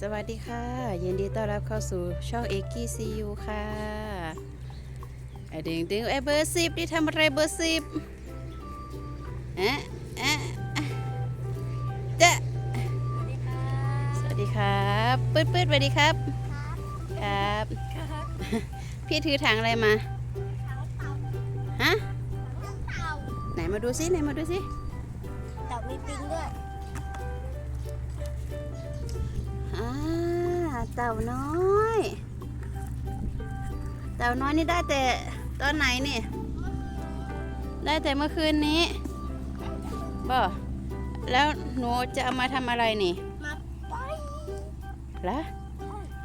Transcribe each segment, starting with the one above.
สวัสดีค่ะ ยินดีต้อนรับเข้าสู่ช่องเอกกี้ซียูค่ะไอดึงเดึงไอเบอร์สิบนี่ทำอะไรเบอร์สิบเอ๊ะเอ๊ะจะสวัสดีครับปืดปืดสวัสดีครับ ครับ พี่ถือถังอะไรมาฮะไหนมาดูซิไหนมาดูซิเต่มีปิงด้วย เต่าน้อย เต่าน้อยนี่ได้แต่ตอนไหนนี่ ได้แต่เมื่อคืนนี้บ่แล้วหนูจะเอามาทำอะไรนี่ มาปล่อยเหรอ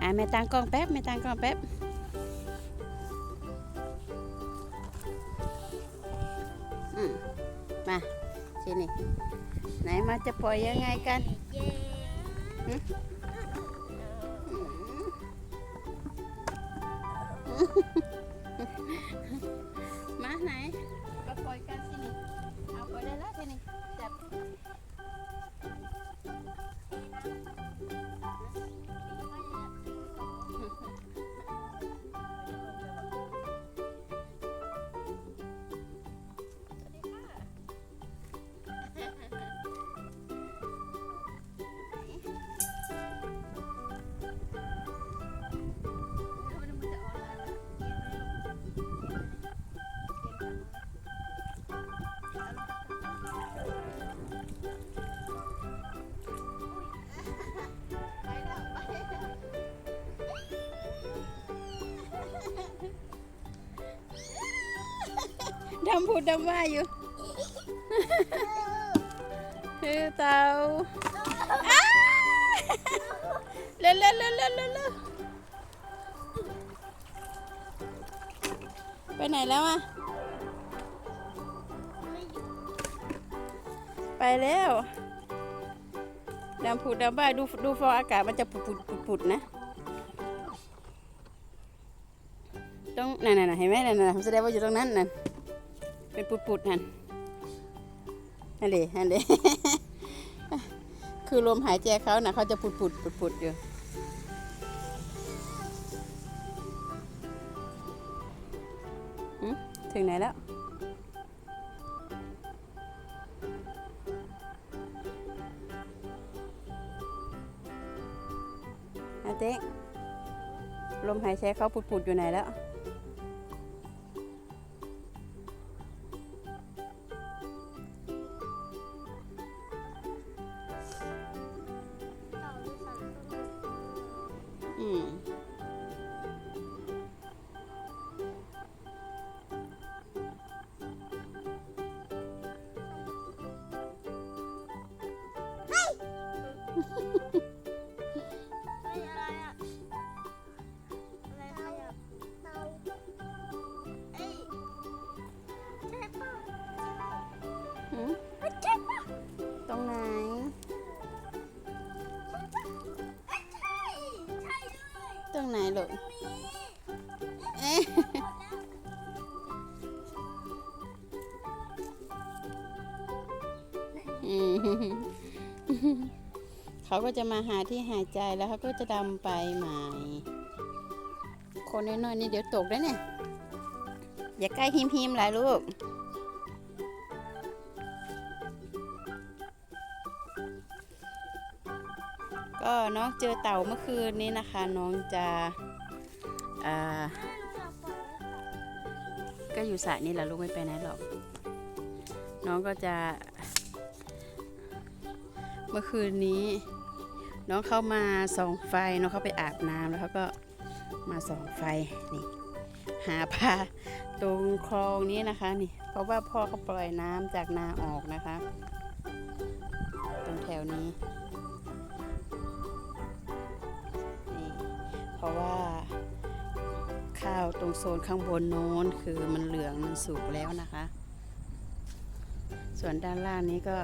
อ่าแม่ตังกล้องแป๊บแม่ตังกล้องแป๊บอืมมาทีนี่ไหนมาจะปล่อยยังไงกันำพูดดำว่าอยู่คือเต่าอ้าเร็วเร็วเร็วเร็วเร็วเร็วไปไหนแล้วอะ ไปแล้วดำผุดดำบ้าดูดูฟองอากาศมันจะปุดปุดปุดปุดนะต้องนั่นน่ะเห็นไหมนั่นน่ะแสดงว่าอยู่ตรงนั้นนั่น เป็นปุดปุดนั่นนั่นเลยนั่นเลยคือลมหายใจเขาน่ะเขาจะปุดปุดปุดปุดอยู่หึถึงไหนแล้วอาเต๊กลมหายใจเขาปุดๆอยู่ไหนแล้ว อะไรอะอะไรขยับเตาเอ้ยใช่ป่ะหืมใช่ป่ะตรงไหนเอ้ยใช่ ใช่เลยตรงไหนลูกเอ๊ะอืม เขาก็จะมาหาที่หายใจแล้วเขาก็จะดำไปใหม่คนน้อยๆนี่เดี๋ยวตกได้เนี่ย อย่าใกล้หิมหิมๆหลายลูก ก็น้องเจอเต่าเมื่อคืนนี้นะคะ น้องจะอ่าก็อยู่สระนี่แหละลูกไม่ไปไหนหรอก น้องก็จะ เมื่อคืนนี้ น้องเข้ามาส่องไฟน้องเข้าไปอาบน้ำแล้วเขาก็มาส่องไฟนี่ หาปลาตรงคลองนี้นะคะนี่ เพราะว่าพ่อเขาปล่อยน้ำจากนาออกนะคะ ตรงแถวนี้นี่เพราะว่าข้าวตรงโซนข้างบนโน้นคือมันเหลืองมันสุกแล้วนะคะ ส่วนด้านล่างนี้ก็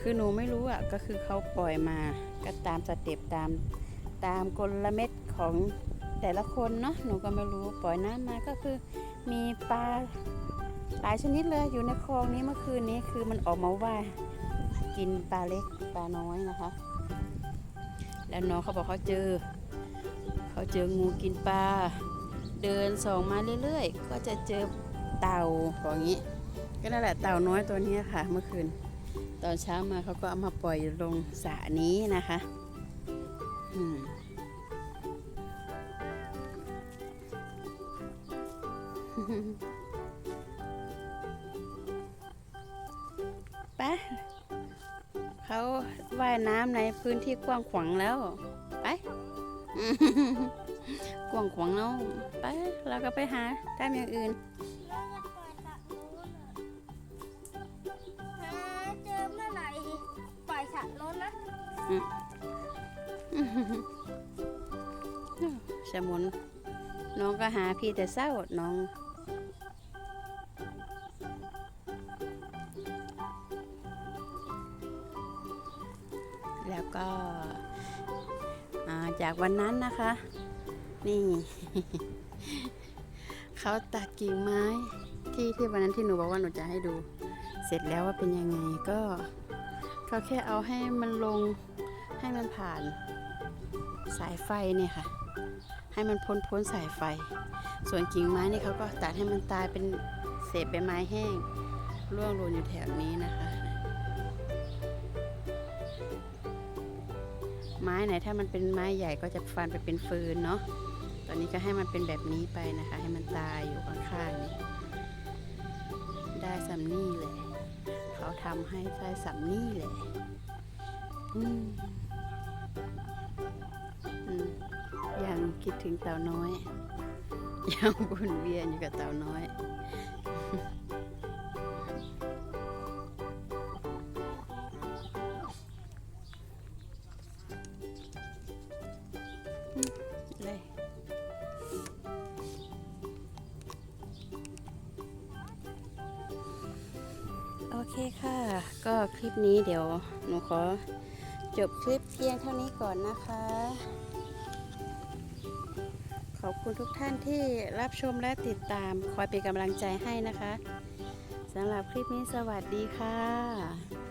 คือหนูไม่รู้อะก็คือเขาปล่อยมา ก็ตามสเต็ปตามตามกลเม็ดของแต่ละคนเนาะหนูก็ไม่รู้ปล่อยน้ำมาก็คือมีปลาหลายชนิดเลยอยู่ในคลองนี้เมื่อคืนนี้คือมันออกมาว่ายกินปลาเล็กปลาน้อยนะคะ แล้วน้องเขาบอกเขาเจอ เขาเจองูกินปลาเดินส่องมาเรื่อยๆ ก็จะเจอเต่าบอกงี้ ก็นั่นแหละเต่าน้อยตัวนี้ค่ะ เมื่อคืน ตอนเช้ามาเขาก็เอามาปล่อยลงสระนี้นะคะอืมไปเขาว่ายน้ำในพื้นที่กว้างขวางแล้ว ไป กว้างขวางแล้วไปเราก็ไปหาทำอย่างอื่น สมุน น้องก็หาพี่แต่เศร้าน้องแล้วก็จากวันนั้นนะคะ นี่ เขาตัดกิ่งไม้ที่ที่วันนั้นที่หนูบอกว่าหนูจะให้ดู เสร็จแล้วว่าเป็นยังไงก็ เขาแค่เอาให้มันลงให้มันผ่านสายไฟเนี่ยค่ะ ให้มันพ้นพ้นสายไฟ ส่วนกิ่งไม้นี่เขาก็ตัดให้มันตายเป็นเศษใบไม้แห้งร่วงหล่นอยู่แถวนี้นะคะ ไม้ไหนถ้ามันเป็นไม้ใหญ่ก็จะฟันไปเป็นฟืนเนาะตอนนี้ก็ให้มันเป็นแบบนี้ไปนะคะ ให้มันตายอยู่ข้างๆนี่ได้สัมนี่แหละเขา ทำให้ใจสัมนี่แหละอืมยังคิดถึงเต่าน้อย ยังวนเวียนอยู่กับเต่าน้อย เคค่ะ ก็คลิปนี้เดี๋ยวหนูขอจบคลิปเพียงเท่านี้ก่อนนะคะ ขอบคุณทุกท่านที่รับชมและติดตามคอยเป็นกำลังใจให้นะคะสำหรับคลิปนี้สวัสดีค่ะ